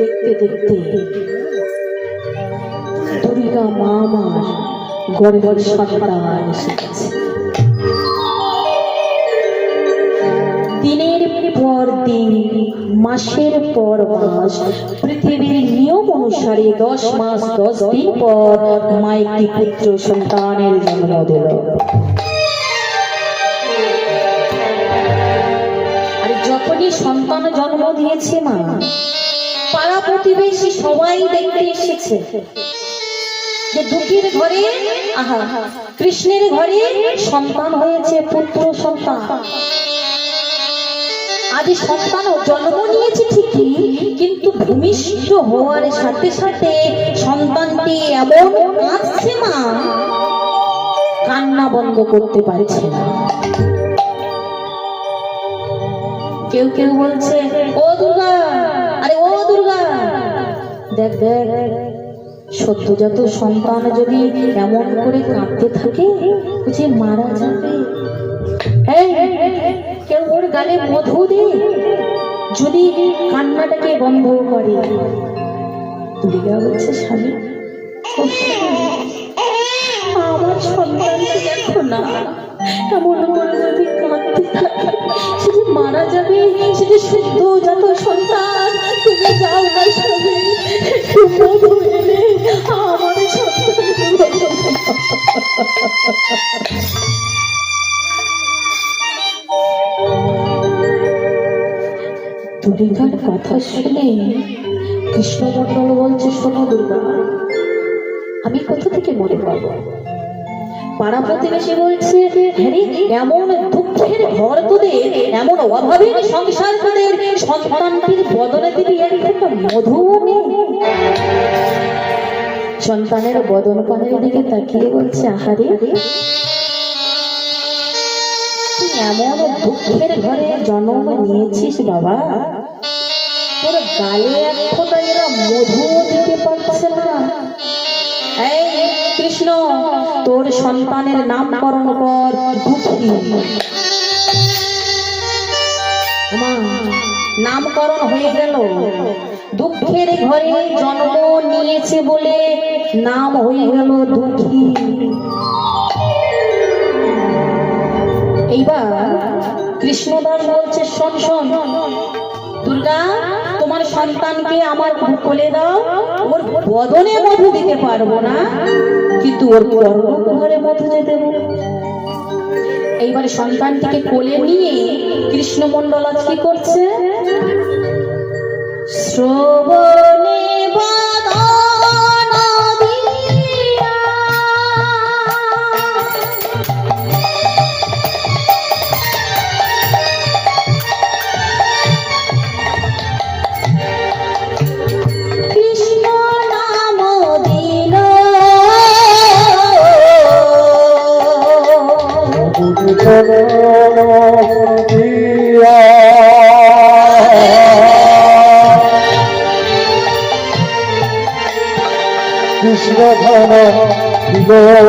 দেখতে দেখতে। দুর্গা মা আমার গর্বের সন্তান এসে গেছে। দিনের পর দিন, মাসের পর মাস, পৃথিবীর নিয়ম অনুসারে দশ মাস, দশ দিন পর মা একটি পুত্র সন্তানের জন্ম দিল। আর যখনই সন্তান জন্ম দিয়েছে মা পাড়া প্রতিবেশী সবাই দেখতে এসেছে। যে দুঃখীর ঘরে, আহা, কৃষ্ণের ঘরে সন্তান হয়েছে, পুত্র সন্তান। আজ সন্তান জন্ম নিয়েছে ঠিকই, কিন্তু ভূমিষ্ঠ হওয়ার সাথে সাথে সন্তানটি এমন কাঁদছে মা, কান্না বন্ধ করতে পারছে না। কেউ কেউ বলছে, ও দুর্গা আরে ও দুর্গা। দেখ দেখ। সদ্যজাত সন্তান যদি এমন করে কাঁদতে থাকে যে মারা যাবে। কেউ ওর গালে মধু দে, যদি কান্নাটাকে বন্ধ করে। দুর্গা বলছে, স্বামী, আমার সন্তানকে দেখো না। এমন করে যদি কাঁদতে থাকে। সে যে মারা যাবে, সে যে শুদ্ধ যত সন্তান, তুমি যাও না মধু আমার দুর্গার কথা শুনে কৃষ্ণমন্ডল বলছে, শোনো দুর্গা, আমি কোথা থেকে মনে পাবো? পাড়া প্রতিবেশী বলছে হ্যাঁ এমন দুঃখের ঘর তোদের, এমন অভাবের সংসার তোদের, সন্তানটির বদলে দিবি মধু সন্তানের বদন পানের দিকে তাকিয়ে বলছে, আহারে এমন দুঃখের ঘরে জন্ম নিয়েছিস বাবা। তোর গালে এক ফোঁটা মধু তোর সন্তানের নামকরণ কর দুঃখী নামকরণ হয়ে গেল। দুঃখের ঘরে জন্ম নিয়েছে বলে নাম হয়ে গেল দুঃখী। এইবার কৃষ্ণদাস বলছে শোন শোন দুর্গা তোমার সন্তানকে আমার কোলে দাও ওর বদনে মধু দিতে পারব না। কিন্তু ওর কর্ম ঘরে মধু এইবারে সন্তানটিকে কোলে নিয়ে কৃষ্ণমন্ডল কি করছে? শ্রবণে ধন দিল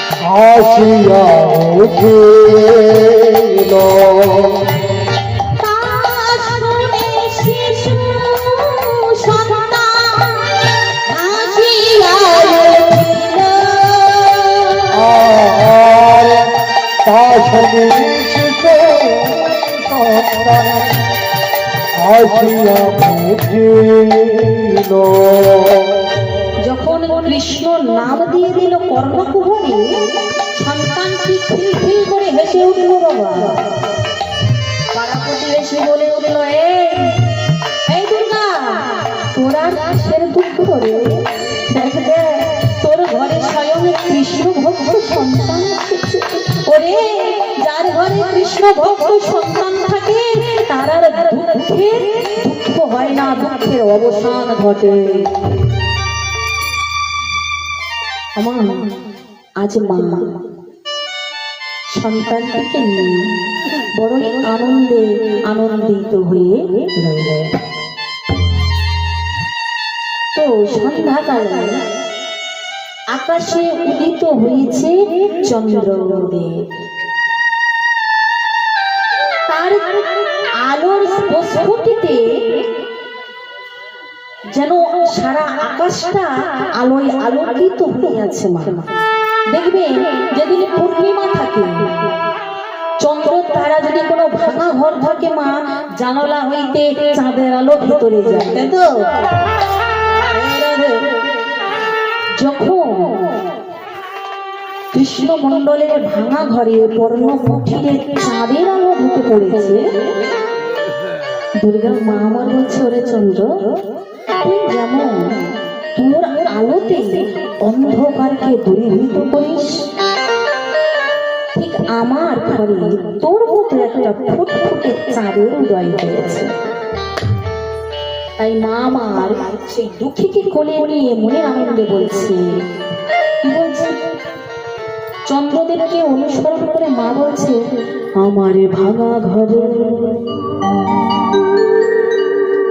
হাসিয়া উঠিল। হাসিয়া উঠিল। কৃষ্ণ নাম দিয়ে দিল কর্ণকুহরে সন্তানটি খিলখিল করে হেসে উঠল বাবা। পাড়া প্রতিবেশী বলে উঠল এই দুর্গা তোরা কিসের দুঃখ করে দেখ দেখ, তোর ঘরে স্বয়ং কৃষ্ণ ভক্ত সন্তান। ওরে যার ঘরে কৃষ্ণ ভক্ত সন্তান থাকে তার আর দুঃখে দুঃখ হয় না দুঃখের অবসান ঘটে। আমার আজ মা। সন্তানটিকে নিয়ে বড়ই আনন্দে আনন্দিত হয়ে রইলেন। তো সন্ধ্যাকালে আকাশে উদিত হয়েছে চন্দ্রদেব। তার আলোর স্ফটিতে যেন সারা আকাশটা আলোয় আলোকিত হয়ে আছে মা। দেখবে, যেদিন পূর্ণিমা থাকে চন্দ্র তারা যদি কোনো ভাঙা ঘর থাকে, মা, জানলা হইতে চাঁদের আলো ভিতরে যায়, তাই তো? যখন কৃষ্ণমণ্ডলের ভাঙা ঘরে পর্ণ কুঠিরে চাঁদের আলো ঢুকে পড়েছে, দুর্গা মা আমার বলছে, ওরে চন্দ্র তুই যেমন তোর আলোতে অন্ধকারকে দূরীভূত করিস, ঠিক আমার ঘরে তোর মতো একটা ফুটফুটে চাঁদের উদয় হয়েছে। তাই মা আমার সেই দুঃখীকে কোলে নিয়ে মনের আনন্দে বলছে কি বলছে, চন্দ্রদেবকে অনুসরণ করে মা বলছে, আমার ভাঙা ঘরে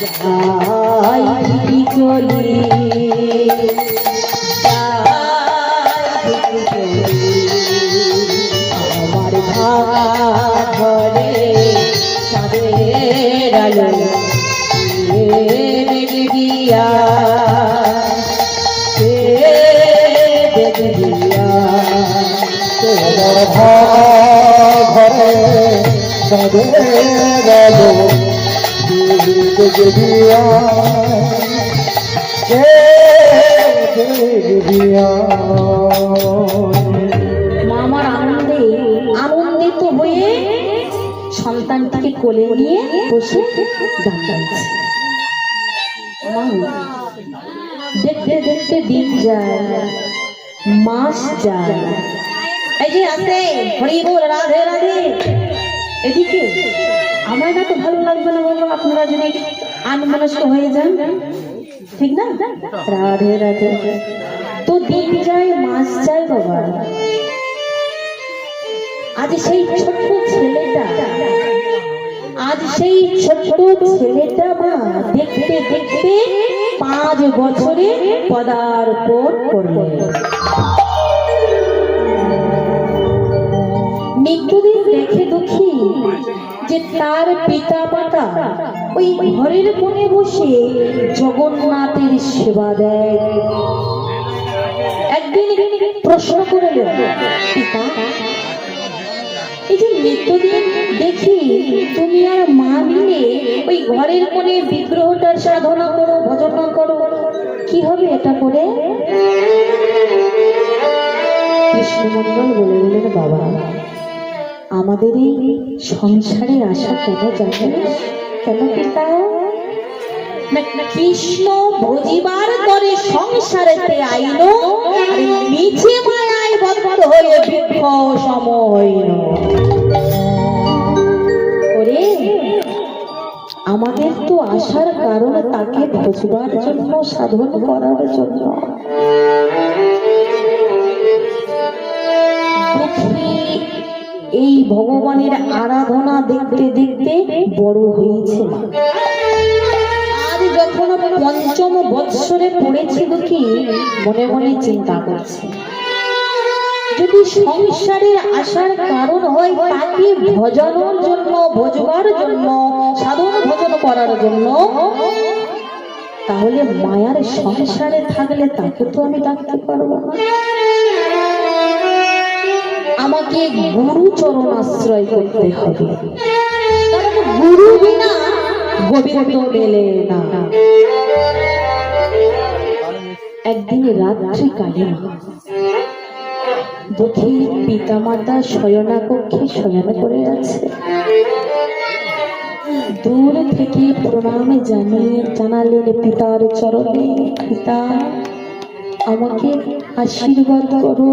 যাই চলি দেখবিয়া দেখবিয়া মা আনন্দে আনন্দিত হয়ে সন্তানটিকে কোলে নিয়ে বসে গান গাইছে। দেখতে দেখতে দিন যায়, মাস যায়। এই যে আছে, হরি রাধে রাধে। এদিকে আমার না তো ভালো লাগবে না বলল আপনারা যদি আনমনস্ক হয়ে যান। ঠিক না? রাধে রাধে। তো দিন যায় মাস যায় বাবা। আজ সেই ছোট্ট ছেলেটা, আজ সেই ছোট্ট ছেলেটা মা দেখতে দেখতে পাঁচ বছরে পদার্পণ করল। নিত্যদিন দেখে দুঃখী যে তার পিতা মাতা ওই ঘরের কোণে বসে জগন্নাথের সেবা দেয়। একদিন প্রশ্ন করলেন পিতা, এই যে নিত্যদিন দেখি তুমি আর মা মিলে ওই ঘরের কোণে বিগ্রহটার সাধনা করো, ভজনা করো, কি হবে এটা করে? কৃষ্ণমন্ডল বলে বললেন বাবা। আমাদের এই সংসারে আসা কেন জানিস কেন পিতা কৃষ্ণ ভজিবার করে আইল, আর মিছে মায়ায় বদ্ধ হয়ে বৃক্ষ সময় আমাদের তো আসার কারণ তাকে ভজবার জন্য সাধন করার জন্য। এই ভগবানের আরাধনা দেখতে দেখতে বড় হয়েছে। আজ যখন পঞ্চম বৎসরে পড়েছিল কি, মনে মনে চিন্তা করছে যদি সংসারের আসার কারণ হয়, তাকে ভজনের জন্য ভজবার জন্য, সাধন ভজন করার জন্য, তাহলে মায়ার সংসারে থাকলে তাকে তো আমি ডাকতে পারব না আমাকে গুরু চরণ আশ্রয় করতে হবে। গুরু বিনা গোবিন্দ মেলে না। একদিন রাত্রি কালে দেখি শয়না কক্ষে শয়ন করে আছে। দূর থেকে প্রণাম জানিয়ে জানালেন পিতার চরণে, পিতা, আমাকে আশীর্বাদ করো।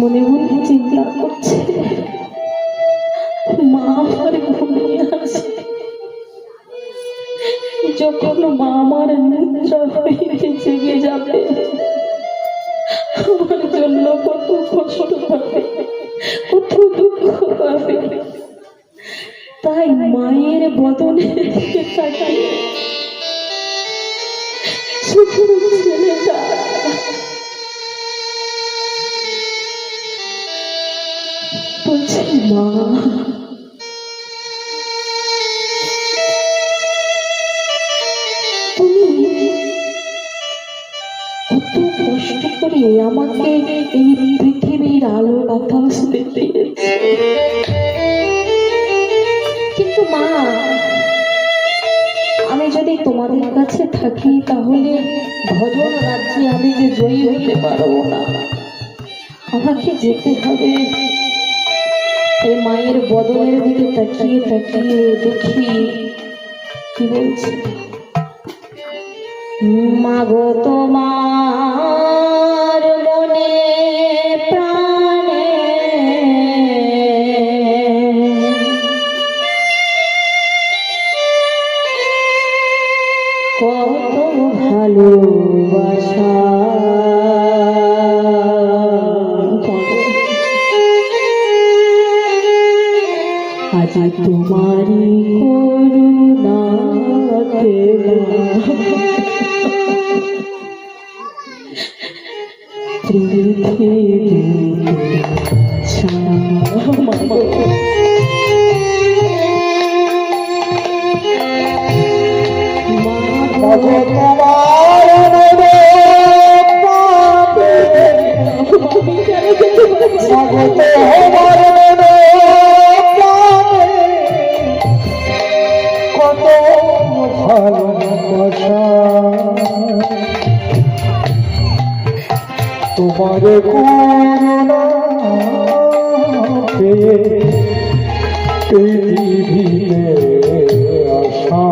মনে মনে চিন্তা করছে। মা আমার ঘুমিয়ে যখন মা আমার নিদ্রা জেগে যাবে। আমার জন্য কত কষ্ট হবে, কত দুঃখ তাই মায়ের তাকিয়ে মা করে আমাকে এই পৃথিবীর আলো বাতাস দিয়েছে কিন্তু মা, আমি যদি তোমাদের কাছে থাকি, তাহলে ভজন রাজ্যে আমি যে জয়ী হতে পারব না। আমাকে যেতে হবে। এই মায়ের বদলের দিকে তাকিয়ে তাকিয়ে দেখি। কি বলছে? মাগো তোমার হবে আসা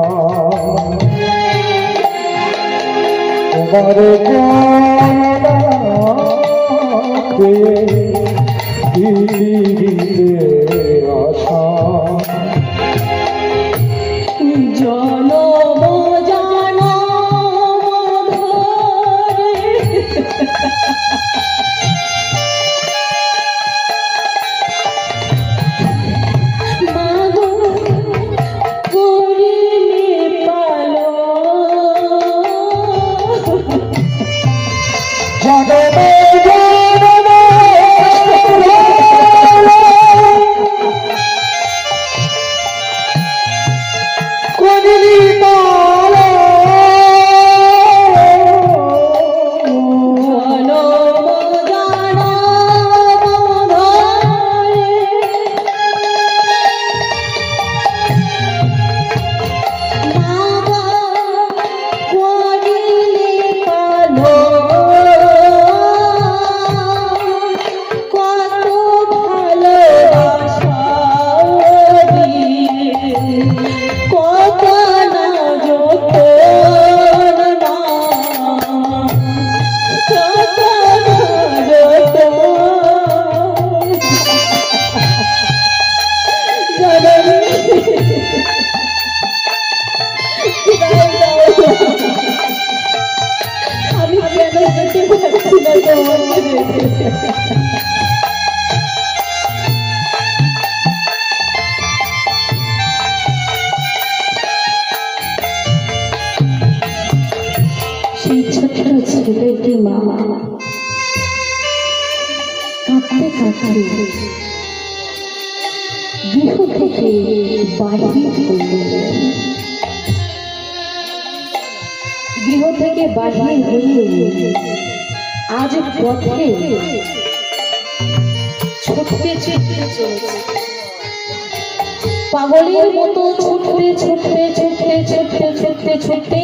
পাগলের মতো ছুটতে ছুটতে ছুটতে ছুটতে ছুটতে ছুটতে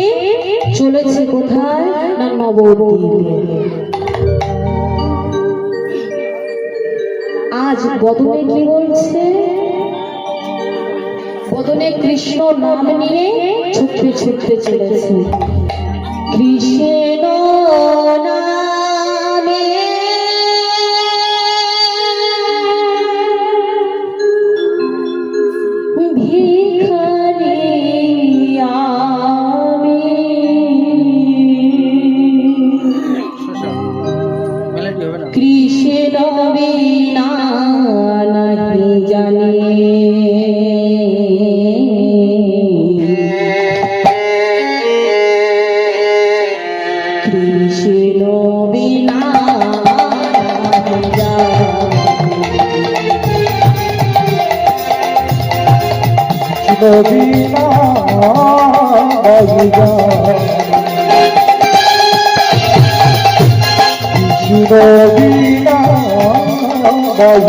চলেছে কোথায় আজ বদনে কি বলছে? বদনে কৃষ্ণ নাম নিয়ে ছুটতে ছুটতে চলেছে। কৃষ্ণ কাজ